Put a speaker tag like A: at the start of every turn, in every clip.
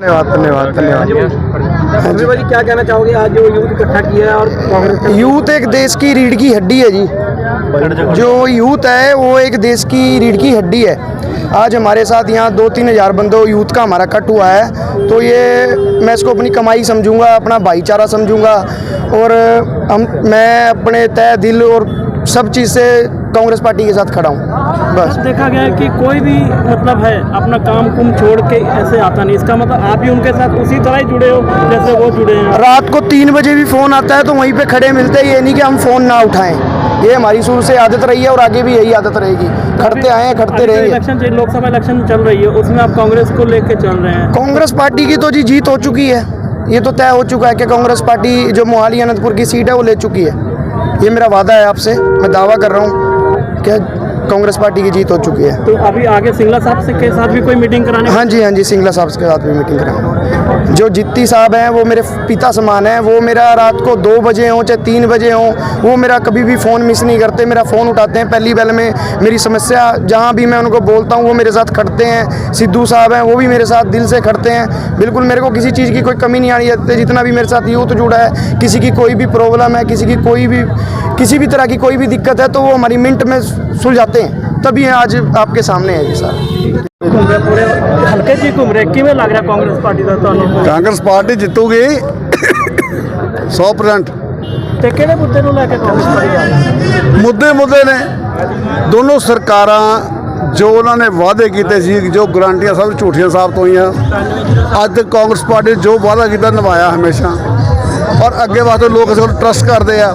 A: धन्यवाद धन्यवाद धन्यवाद।
B: अभी भाजी क्या कहना चाहोगे? आज जो यूथ इकट्ठा किया है और कांग्रेस
A: यूथ एक देश की रीढ़ की हड्डी है जी। जो यूथ है वो एक देश की रीढ़ की हड्डी है। आज हमारे साथ यहाँ दो तीन हज़ार बंदों यूथ का हमारा कट हुआ है। तो ये मैं इसको अपनी कमाई समझूँगा अपना भाईचारा समझूँगा। और हम मैं अपने तय दिल और सब चीज़ से कांग्रेस पार्टी के साथ खड़ा हूँ। बस।
B: देखा गया है कि कोई भी मतलब है अपना काम कुम छोड़ के ऐसे आता नहीं। इसका मतलब आप भी उनके साथ उसी तरह ही जुड़े हो जैसे वो जुड़े हैं।
A: रात को तीन बजे भी फ़ोन आता है तो वहीं पे खड़े मिलते हैं। ये नहीं कि हम फ़ोन ना उठाएँ। ये हमारी शुरू से आदत रही है और आगे भी यही आदत रहेगी। खड़ते आए हैं खड़ते रहे
B: इलेक्शन लोकसभा इलेक्शन चल रही है उसमें आप कांग्रेस को लेके चल रहे हैं।
A: कांग्रेस पार्टी की तो जी जीत हो चुकी है। ये तो तय हो चुका है कि कांग्रेस पार्टी जो मोहाली अनंतपुर की सीट है वो ले चुकी है। ये मेरा वादा है आपसे। मैं दावा कर रहा हूँ कि कांग्रेस पार्टी की जीत हो चुकी है।
B: तो अभी आगे सिंगला साहब के साथ भी कोई मीटिंग कराने
A: हाँ जी हाँ जी सिंगला साहब के साथ भी मीटिंग कराऊँगा। जो जित्ती साहब हैं वो मेरे पिता समान हैं। वो मेरा रात को दो बजे हों चाहे तीन बजे हों वो मेरा कभी भी फ़ोन मिस नहीं करते मेरा फ़ोन उठाते हैं। पहली बेल में मेरी समस्या जहाँ भी मैं उनको बोलता हूँ वो मेरे साथ खड़ते हैं। सिद्धू साहब हैं वो भी मेरे साथ दिल से खड़ते हैं। बिल्कुल मेरे को किसी चीज़ की कोई कमी नहीं आनी है। जितना भी मेरे साथ यूथ जुड़ा है किसी की कोई भी प्रॉब्लम है किसी की कोई भी किसी भी तरह की कोई भी दिक्कत है तो वो हमारी मिनट में सुलझाते हैं तभी आज आपके सामने है जी सर
B: ਘੁੰਮ ਰਹੇ ਪੂਰੇ ਹਲਕੇ ਜੀ ਘੁੰਮ ਰਹੇ ਕਿਵੇਂ ਲੱਗ ਰਿਹਾ ਕਾਂਗਰਸ ਪਾਰਟੀ ਦਾ ਤੁਹਾਨੂੰ
C: ਕਾਂਗਰਸ ਪਾਰਟੀ ਜਿੱਤੂਗੀ 100%
B: ਤੇ ਕਿਹੜੇ ਮੁੱਦੇ ਨੂੰ ਲੈ ਕੇ ਕਾਂਗਰਸ ਪਾਰਟੀ ਆ ਰਹੀ ਹੈ
C: ਮੁੱਦੇ ਮੁੱਦੇ ਨੇ ਦੋਨੋਂ ਸਰਕਾਰਾਂ ਜੋ ਉਹਨਾਂ ਨੇ ਵਾਅਦੇ ਕੀਤੇ ਸੀ ਜੋ ਗਰੰਟੀਆਂ ਸਭ ਝੂਠੀਆਂ ਸਾਬਤ ਹੋਈਆਂ ਅੱਜ ਤੱਕ ਕਾਂਗਰਸ ਪਾਰਟੀ ਨੇ ਜੋ ਵਾਅਦਾ ਕੀਤਾ ਨਿਭਾਇਆ ਹਮੇਸ਼ਾ ਔਰ ਅੱਗੇ ਵਾਸਤੇ ਲੋਕ ਇਸ ਕੋਲ ਟਰਸਟ ਕਰਦੇ ਆ।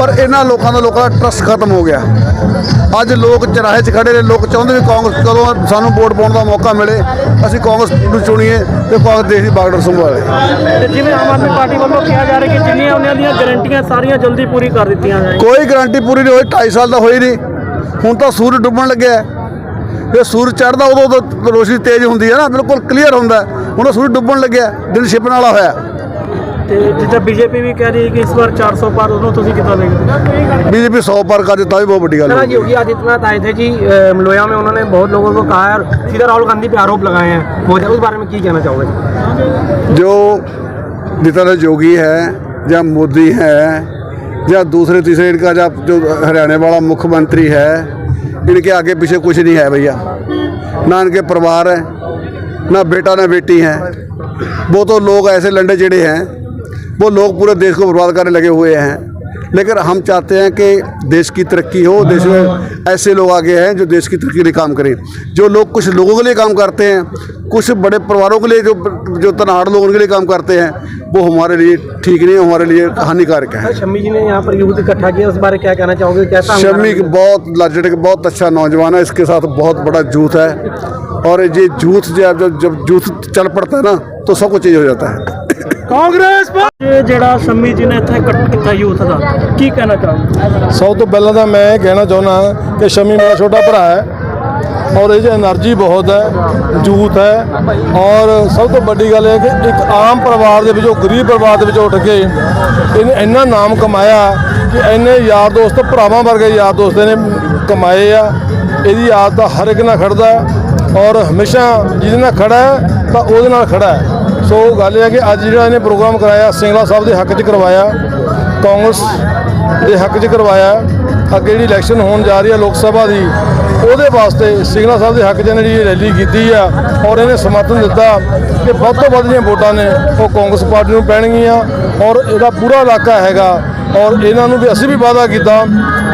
C: ਪਰ ਇਹਨਾਂ ਲੋਕਾਂ ਦਾ ਲੋਕਾਂ ਦਾ ਟਰਸਟ ਖਤਮ ਹੋ ਗਿਆ। ਅੱਜ ਲੋਕ ਚਰਾਹੇ 'ਚ ਖੜੇ ਨੇ ਲੋਕ ਚਾਹੁੰਦੇ ਵੀ ਕਾਂਗਰਸ ਕਦੋਂ ਸਾਨੂੰ ਵੋਟ ਪਾਉਣ ਦਾ ਮੌਕਾ ਮਿਲੇ। ਅਸੀਂ ਕਾਂਗਰਸ ਨੂੰ ਚੁਣੀਏ ਤੇ ਕਾਂਗਰਸ ਦੇਸ਼ ਦੀ ਬਾਗਡੋਰ ਸੰਭਾਲੇ।
B: ਤੇ ਜਿਵੇਂ ਆਮ ਆਦਮੀ ਪਾਰਟੀ ਵੱਲੋਂ ਕਿਹਾ ਜਾ ਰਿਹਾ ਕਿ ਜਿੰਨੀਆਂ ਉਹਨਾਂ ਦੀਆਂ ਗਾਰੰਟੀਆਂ ਸਾਰੀਆਂ ਜਲਦੀ ਪੂਰੀ ਕਰ ਦਿੱਤੀਆਂ ਜਾਣ।
C: ਕੋਈ ਗਾਰੰਟੀ ਪੂਰੀ ਨਹੀਂ ਹੋਈ 2.5 ਸਾਲ ਦਾ ਹੋਈ ਨਹੀਂ। ਹੁਣ ਤਾਂ ਸੂਰਜ ਡੁੱਬਣ ਲੱਗਿਆ ਹੈ। ਜੇ ਸੂਰਜ ਚੜ੍ਹਦਾ ਉਦੋਂ ਤਾਂ ਰੋਸ਼ਨੀ ਤੇਜ਼ ਹੁੰਦੀ ਹੈ ਨਾ ਬਿਲਕੁਲ ਕਲੀਅਰ ਹੁੰਦਾ। ਹੁਣ ਤਾਂ ਸੂਰਜ ਡੁੱਬਣ ਲੱਗਿਆ ਦਿਨ ਛਿਪਣ ਵਾਲਾ ਹੋਇਆ।
B: ਤੇ ਜਿੱਦਾਂ ਬੀਜੇਪੀ ਵੀ ਕਹਿ ਰਹੀ ਹੈ ਕਿ ਇਸ ਵਾਰ 400 ਪਾਰ ਉਹਨੂੰ ਤੁਸੀਂ ਕਿੱਦਾਂ ਦੇਖਦੇ
C: ਬੀਜੇਪੀ 100 ਪਾਰ ਕਰ ਦਿੱਤਾ ਵੀ ਬਹੁਤ ਵੱਡੀ ਗੱਲ ਹੈ
D: योगी आदित्यनाथ आए थे जी अ, मलोया में उन्होंने बहुत लोगों को कहा है और सीधा राहुल गांधी पे आरोप लगाए हैं मोदी उस बारे में की कहना चाहोगे
C: जो जितना जोगी है या मोदी है या दूसरे तीसरे इनका जा जो हरियाणा वाला मुख्यमंत्री है इनके आगे पीछे कुछ नहीं है भैया ना इनके परिवार है ना बेटा ना बेटी है वो तो लोग ऐसे लंडे चिड़े हैं वो लोग पूरे देश को बर्बाद करने लगे हुए हैं। लेकिन हम चाहते हैं कि देश की तरक्की हो देश में ऐसे लोग आगे हैं जो देश की तरक्की के लिए काम करें। जो लोग कुछ लोगों के लिए काम करते हैं कुछ बड़े परिवारों के लिए जो जो तनाड़ लोग उनके लिए काम करते हैं वो हमारे लिए ठीक नहीं हमारे लिए हानिकारक है।
D: शम्मी जी ने यहाँ पर यूथ इकट्ठा किया उस बारे क्या कहना चाहोगे? कैसा
C: शमी बहुत लाजट बहुत अच्छा नौजवान है इसके साथ बहुत बड़ा जूथ है। और ये जूथ जब जब जब जूथ चल पड़ता है ना तो सब कुछ चेंज हो जाता है।
B: ਕਾਂਗਰਸ ਜਿਹੜਾ ਸੰਮੀ ਜੀ ਨੇ ਇੱਥੇ ਇਕੱਠ ਕੀਤਾ ਯੂਥ ਦਾ ਕੀ ਕਹਿਣਾ ਚਾਹੁੰਦਾ
E: ਸਭ ਤੋਂ ਪਹਿਲਾਂ ਤਾਂ ਮੈਂ ਇਹ ਕਹਿਣਾ ਚਾਹੁੰਦਾ ਕਿ ਸ਼ਮੀ ਮੇਰਾ ਛੋਟਾ ਭਰਾ ਹੈ ਔਰ ਇਹ 'ਚ એનર્ਜੀ ਬਹੁਤ ਹੈ ਜੂਤ ਹੈ ਔਰ ਸਭ ਤੋਂ ਵੱਡੀ ਗੱਲ ਇਹ ਕਿ ਇੱਕ ਆਮ ਪਰਿਵਾਰ ਦੇ ਵਿੱਚੋਂ ਗਰੀਬ ਪਰਿਵਾਰ ਦੇ ਵਿੱਚੋਂ ਉੱਠ ਕੇ ਇਹਨੇ ਇੰਨਾ ਨਾਮ ਕਮਾਇਆ ਕਿ ਇੰਨੇ ਯਾਰ ਦੋਸਤ ਭਰਾਵਾਂ ਵਰਗੇ ਯਾਰ ਦੋਸਤ ਇਹਨੇ ਕਮਾਏ ਆ। ਇਹਦੀ ਆਦਤ ਹਰ ਇੱਕ ਨਾਲ ਖੜਦਾ ਔਰ ਹਮੇਸ਼ਾ ਜਿਹਦੇ ਨਾਲ ਖੜਾ ਤਾਂ ਉਹਦੇ ਨਾਲ ਖੜਾ ਹੈ। ਸੋ ਗੱਲ ਇਹ ਹੈ ਕਿ ਅੱਜ ਜਿਹੜਾ ਇਹਨੇ ਪ੍ਰੋਗਰਾਮ ਕਰਾਇਆ, ਸਿੰਗਲਾ ਸਾਹਿਬ ਦੇ ਹੱਕ 'ਚ ਕਰਵਾਇਆ, ਕਾਂਗਰਸ ਦੇ ਹੱਕ 'ਚ ਕਰਵਾਇਆ, ਅੱਗੇ ਜਿਹੜੀ ਇਲੈਕਸ਼ਨ ਹੋਣ ਜਾ ਰਹੀ ਹੈ ਲੋਕ ਸਭਾ ਦੀ, ਉਹਦੇ ਵਾਸਤੇ ਸਿੰਗਲਾ ਸਾਹਿਬ ਦੇ ਹੱਕ 'ਚ ਇਹਨੇ ਜਿਹੜੀ ਰੈਲੀ ਕੀਤੀ ਆ ਔਰ ਇਹਨੇ ਸਮਰਥਨ ਦਿੱਤਾ ਕਿ ਵੱਧ ਤੋਂ ਵੱਧ ਜਿਹੜੀਆਂ ਵੋਟਾਂ ਨੇ, ਉਹ ਕਾਂਗਰਸ ਪਾਰਟੀ ਨੂੰ ਪੈਣਗੀਆਂ ਔਰ ਇਹਦਾ ਪੂਰਾ ਇਲਾਕਾ ਹੈਗਾ ਔਰ ਇਹਨਾਂ ਨੂੰ ਵੀ ਅਸੀਂ ਵੀ ਵਾਅਦਾ ਕੀਤਾ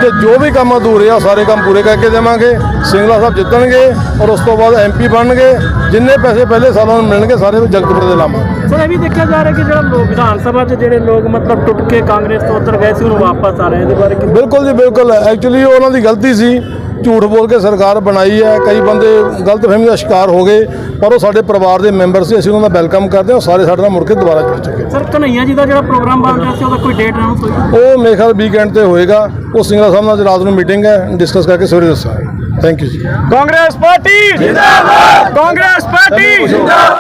E: ਕਿ ਜੋ ਵੀ ਕੰਮ ਅਧੂਰੇ ਆ ਉਹ ਸਾਰੇ ਕੰਮ ਪੂਰੇ ਕਰਕੇ ਦੇਵਾਂਗੇ ਸਿੰਗਲਾ ਸਾਹਿਬ ਜਿੱਤਣਗੇ ਔਰ ਉਸ ਤੋਂ ਬਾਅਦ ਐਮਪੀ ਬਣਨਗੇ ਜਿੰਨੇ ਪੈਸੇ ਪਹਿਲੇ ਸਾਲਾਂ ਨੂੰ ਮਿਲਣਗੇ ਸਾਰੇ ਜਗਤਪੁਰ ਦੇ ਲਾਵਾਂਗੇ
B: ਸਰ ਇਹ ਵੀ ਦੇਖਿਆ ਜਾ ਰਿਹਾ ਕਿ ਜਿਹੜਾ ਲੋਕ ਵਿਧਾਨ ਸਭਾ 'ਚ ਜਿਹੜੇ ਲੋਕ ਮਤਲਬ ਟੁੱਟ ਕੇ ਕਾਂਗਰਸ ਤੋਂ ਉੱਤਰ ਗਏ ਸੀ ਹੁਣ ਵਾਪਸ ਆ ਰਹੇ ਇਹਦੇ ਬਾਰੇ
E: ਬਿਲਕੁਲ ਜੀ ਬਿਲਕੁਲ। ਐਕਚੁਅਲੀ ਉਹਨਾਂ ਦੀ ਗਲਤੀ ਸੀ। ਝੂਠ ਬੋਲ ਕੇ ਸਰਕਾਰ ਬਣਾਈ ਹੈ ਕਈ ਬੰਦੇ ਗਲਤ ਫਹਿਮੀ ਦਾ ਸ਼ਿਕਾਰ ਹੋ ਗਏ ਪਰ ਉਹ ਸਾਡੇ ਪਰਿਵਾਰ ਦੇ ਮੈਂਬਰ ਸੀ ਅਸੀਂ ਉਹਨਾਂ ਦਾ ਵੈਲਕਮ ਕਰਦੇ ਹਾਂ ਉਹ ਸਾਰੇ ਸਾਡੇ ਨਾਲ ਮੁੜ ਕੇ ਦੁਬਾਰਾ ਜੁੜ ਚੁੱਕੇ
B: ਸਰ ਕਨਈਆ ਜੀ ਦਾ ਜਿਹੜਾ ਪ੍ਰੋਗਰਾਮ ਬਣ ਰਿਹਾ ਸੀ ਉਹਦਾ ਕੋਈ ਡੇਟ ਅਨਾਉਂਸ ਹੋਈ
E: ਉਹ ਮੇਰੇ ਖਿਆਲ ਵੀਕਐਂਡ ਤੇ ਹੋਏਗਾ ਉਹ ਸਿੰਗਲਾ ਸਾਹਿਬ ਨਾਲ ਅੱਜ ਰਾਤ ਨੂੰ ਮੀਟਿੰਗ ਹੈ ਡਿਸਕਸ ਕਰਕੇ ਸਵੇਰੇ ਦੱਸਾਂਗੇ। ਥੈਂਕ ਯੂ ਜੀ।
B: ਕਾਂਗਰਸ ਪਾਰਟੀ ਜਿੰਦਾਬਾਦ! ਕਾਂਗਰਸ ਪਾਰਟੀ